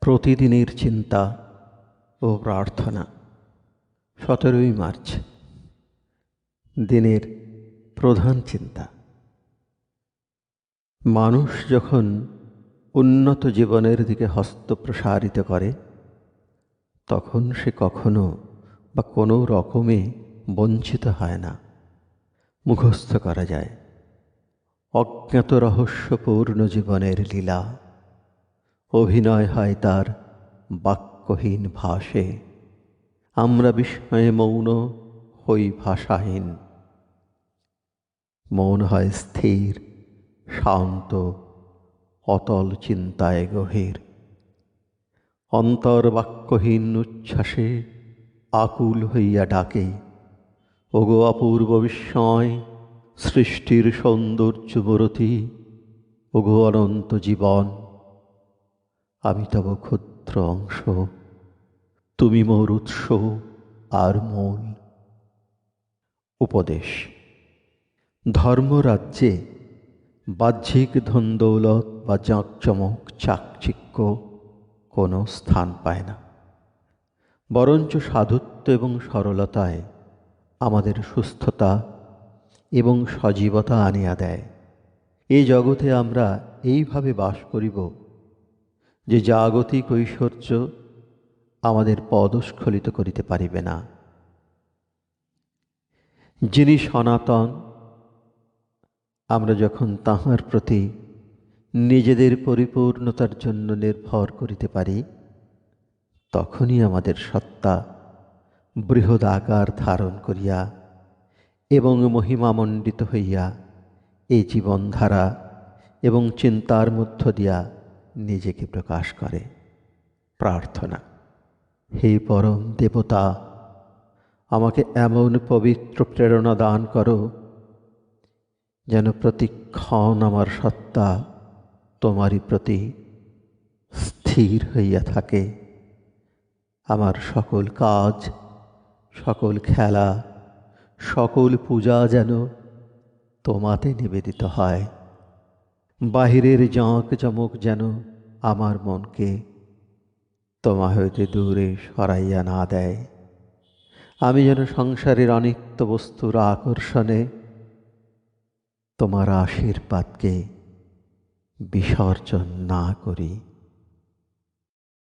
প্রতিদিনের চিন্তা ও প্রার্থনা। সতেরোই মার্চ, দিনের প্রধান চিন্তা। মানুষ যখন উন্নত জীবনের দিকে হস্ত প্রসারিত করে, তখন সে কখনো বা কোনো রকমে বঞ্চিত হয় না। মুখস্থ করা যায়। অজ্ঞাত রহস্যপূর্ণ জীবনের লীলা অভিনয় হয় তার বাক্যহীন ভাষে। আমরা বিস্ময়ে মৌন হই ভাষাহীন। মৌন হয় স্থির, শান্ত, অতল চিন্তায় গভীর। অন্তর্বাক্যহীন উচ্ছ্বাসে আকুল হইয়া ডাকে। ওগো অপূর্ব বিস্ময়, সৃষ্টির সৌন্দর্য মূরতি ওগো অনন্ত জীবন আমি তব ক্ষুদ্র অংশ। তুমি মোর উৎস আর মূল। উপদেশ। ধর্মরাজ্যে বাহ্যিক ধনদৌলত বা জাঁকজমক চাকচিক্য কোনো স্থান পায় না। বরঞ্চ সাধুত্ব এবং সরলতায় আমাদের সুস্থতা এবং সজীবতা আনিয়া দেয়। এই জগতে আমরা এইভাবে বাস করিব যে জাগতিক ঐশ্বর্য আমাদের পদস্খলিত করিতে পারিবে না। যিনি সনাতন, আমরা যখন তাহার প্রতি নিজেদের পরিপূর্ণতার জন্য নির্ভর করিতে পারি, তখনই আমাদের সত্তা বৃহৎ আকার ধারণ করিয়া এবং মহিমামণ্ডিত হইয়া এই জীবনধারা এবং চিন্তার মধ্য দিয়া নিজেকে প্রকাশ করে? প্রার্থনা। হে পরম দেবতা, আমাকে এমন পবিত্র প্রেরণা দান করো, যেন প্রতিক্ষণ আমার সত্তা তোমারই প্রতি স্থির হইয়া থাকে। আমার সকল কাজ, সকল খেলা, সকল পূজা যেন তোমাতে নিবেদিত হয়। বাহিরের জাঁক চমক যেন আমার মনকে তোমা হইতে দূরে সরাইয়া না দেয়। আমি যেন সংসারের অনিত্য বস্তুর আকর্ষণে তোমার আশীর্বাদকে বিসর্জন না করি।